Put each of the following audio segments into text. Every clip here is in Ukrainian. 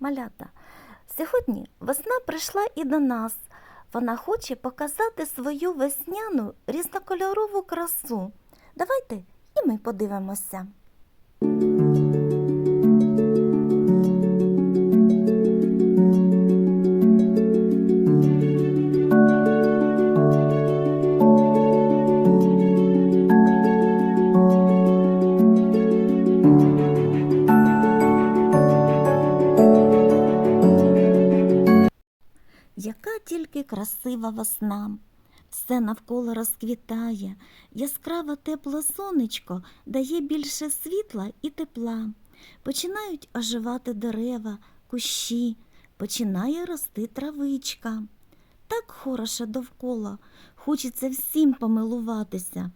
Малята, сьогодні весна прийшла і до нас. Вона хоче показати свою весняну різнокольорову красу. Давайте і ми подивимося. Тільки красива весна. Все навколо розквітає, яскраве тепле сонечко дає більше світла і тепла. Починають оживати дерева, кущі, починає рости травичка. Так хороше довкола, хочеться всім помилуватися,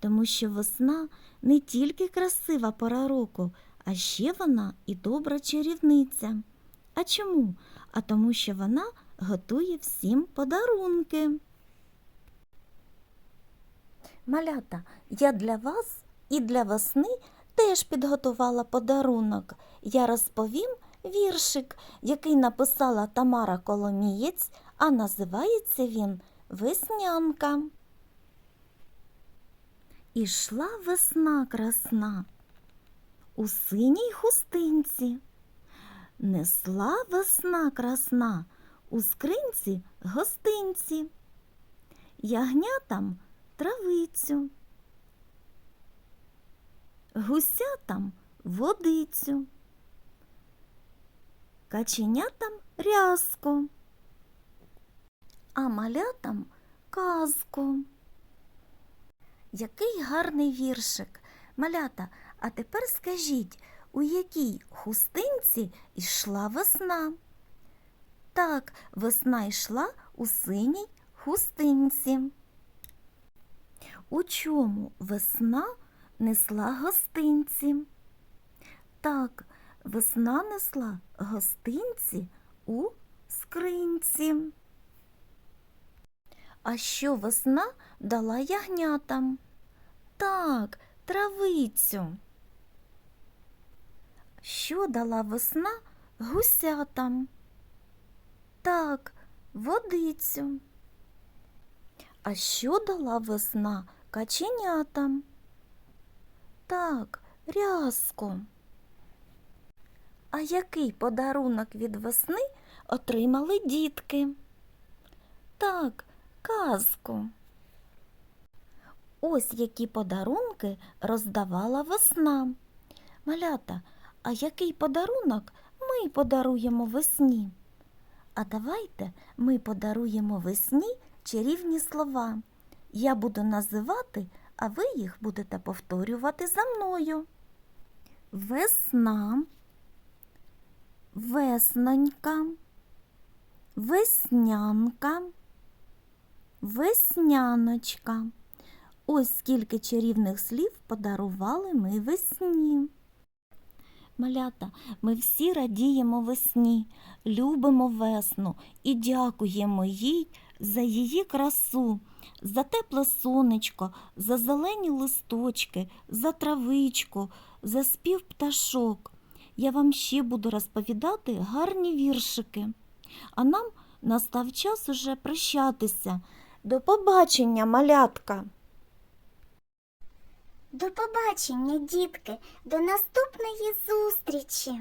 тому що весна не тільки красива пора року, а ще вона і добра чарівниця. А чому? А тому, що вона готує всім подарунки. Малята, я для вас і для весни теж підготувала подарунок. Я розповім віршик, який написала Тамара Коломієць, а називається він Веснянка. Ішла весна красна у синій хустинці. Несла весна красна у скринці гостинці, ягнятам травицю, гусятам водицю, каченятам рязку, а малятам казку. Який гарний віршик. Малята, а тепер скажіть, у якій хустинці йшла весна? Так, весна йшла у синій хустинці. У чому весна несла гостинці? Так, весна несла гостинці у скринці. А що весна дала ягнятам? Так, травицю. Що дала весна гусятам? Так, водицю. А що дала весна каченятам? Так, рязку. А який подарунок від весни отримали дітки? Так, казку. Ось які подарунки роздавала весна. Малята, а який подарунок ми подаруємо весні? А давайте ми подаруємо весні чарівні слова. Я буду називати, а ви їх будете повторювати за мною. Весна, веснонька, веснянка, весняночка. Ось скільки чарівних слів подарували ми весні. Малята, ми всі радіємо весні, любимо весну і дякуємо їй за її красу, за тепле сонечко, за зелені листочки, за травичку, за спів пташок. Я вам ще буду розповідати гарні віршики. А нам настав час уже прощатися. До побачення, малятка! До побачення, дітки, до наступної зустрічі!